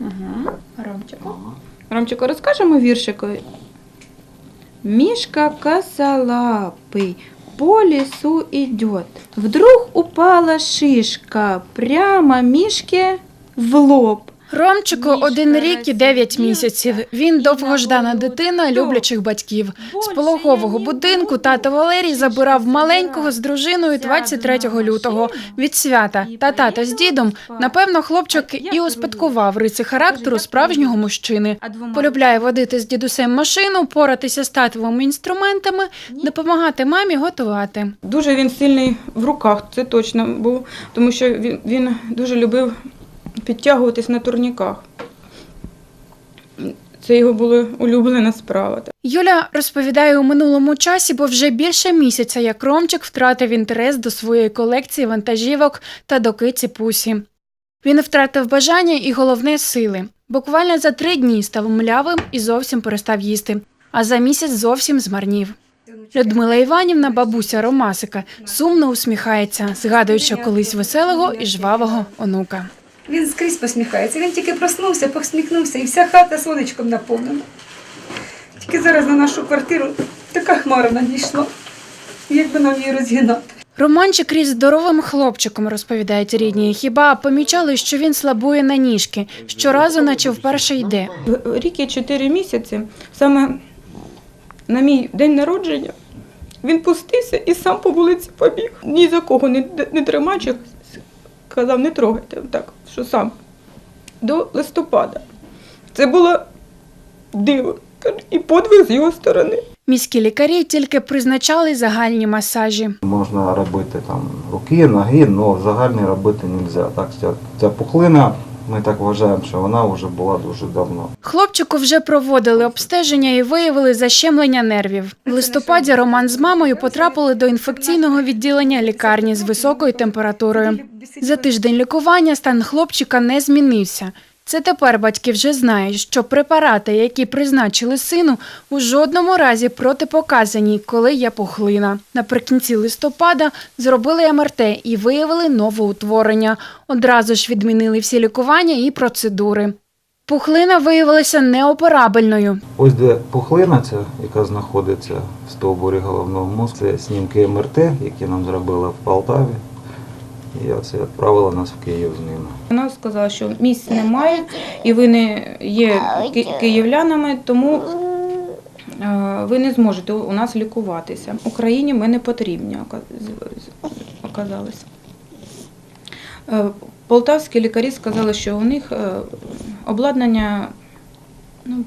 Угу. Ромчику. Ромчику, розкажемо віршику. Мишка косолапый по лесу идет. Вдруг упала шишка прямо Мишке в лоб. Ромчику один рік і дев'ять місяців. Він довгождана дитина люблячих батьків. З пологового будинку тато Валерій забирав маленького з дружиною 23 лютого від свята. Та тато з дідом, напевно, хлопчик і успадкував риси характеру справжнього мужчини. Полюбляє водити з дідусем машину, поратися з татовими інструментами, допомагати мамі готувати. Дуже він сильний в руках, це точно був, тому що він, він дуже любив підтягуватись на турніках. Це його була улюблена справа. Юля розповідає у минулому часі, бо вже більше місяця, як Ромчик втратив інтерес до своєї колекції вантажівок та до киці Пусі. Він втратив бажання і головне сили. Буквально за три дні став млявим і зовсім перестав їсти, а за місяць зовсім змарнів. Людмила Іванівна, бабуся Ромасика, сумно усміхається, згадуючи колись веселого і жвавого онука. Він скрізь посміхається. Він тільки проснувся, посміхнувся, і вся хата сонечком наповнена. Тільки зараз на нашу квартиру така хмара надійшла. Як би нам її розгинати? Романчик ріс здоровим хлопчиком, розповідають рідні. Хіба помічали, що він слабує на ніжки, щоразу, наче вперше йде. Рік і чотири місяці, саме на мій день народження, він пустився і сам по вулиці побіг. Ні за кого не, не тримаючи, казав, не трогайте, так, що сам. До листопада. Це було диво і подвиг з його сторони. Міські лікарі тільки призначали загальні масажі. Можна робити там руки, ноги, але загальні робити не можна. Так, ця, ця пухлина, ми так вважаємо, що вона вже була дуже давно. Хлопчику вже проводили обстеження і виявили защемлення нервів. В листопаді Роман з мамою потрапили до інфекційного відділення лікарні з високою температурою. За тиждень лікування стан хлопчика не змінився. Це тепер батьки вже знають, що препарати, які призначили сину, у жодному разі протипоказані, коли є пухлина. Наприкінці листопада зробили МРТ і виявили новоутворення. Одразу ж відмінили всі лікування і процедури. Пухлина виявилася неоперабельною. Ось де пухлина, ця, яка знаходиться в стовбурі головного мозку, це снімки МРТ, які нам зробили в Полтаві. І оце відправили нас в Київ з ними. Вона сказала, що місць немає, і ви не є ки- київлянами, тому е, ви не зможете у нас лікуватися. Україні ми не потрібні, ока- з- з- оказалось. Е, Полтавські лікарі сказали, що у них е, обладнання ну,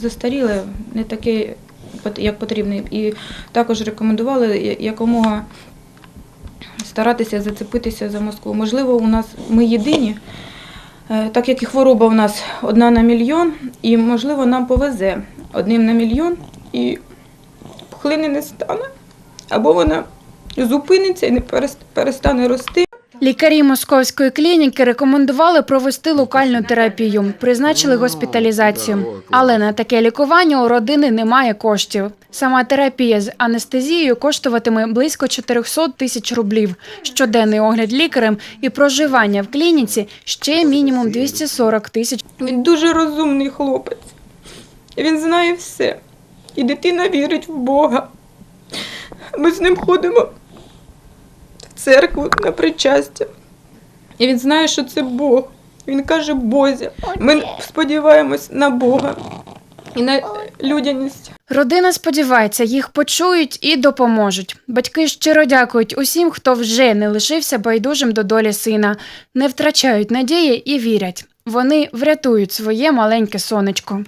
застаріле, не таке, як потрібно. І також рекомендували якомога старатися зацепитися за Москву. Можливо, у нас ми єдині, е, так як і хвороба у нас одна на мільйон, і можливо нам повезе одним на мільйон, і пухлини не стане, або вона зупиниться і не перестане рости. Лікарі московської клініки рекомендували провести локальну терапію, призначили госпіталізацію. Але на таке лікування у родини немає коштів. Сама терапія з анестезією коштуватиме близько 400 тисяч рублів. Щоденний огляд лікарем і проживання в клініці ще мінімум 240 тисяч. Він дуже розумний хлопець. Він знає все. І дитина вірить в Бога. Ми з ним ходимо церкву на причастя. І він знає, що це Бог. Він каже Бозя. Ми сподіваємось на Бога і на людяність. Родина сподівається, їх почують і допоможуть. Батьки щиро дякують усім, хто вже не лишився байдужим до долі сина, не втрачають надії і вірять. Вони врятують своє маленьке сонечко.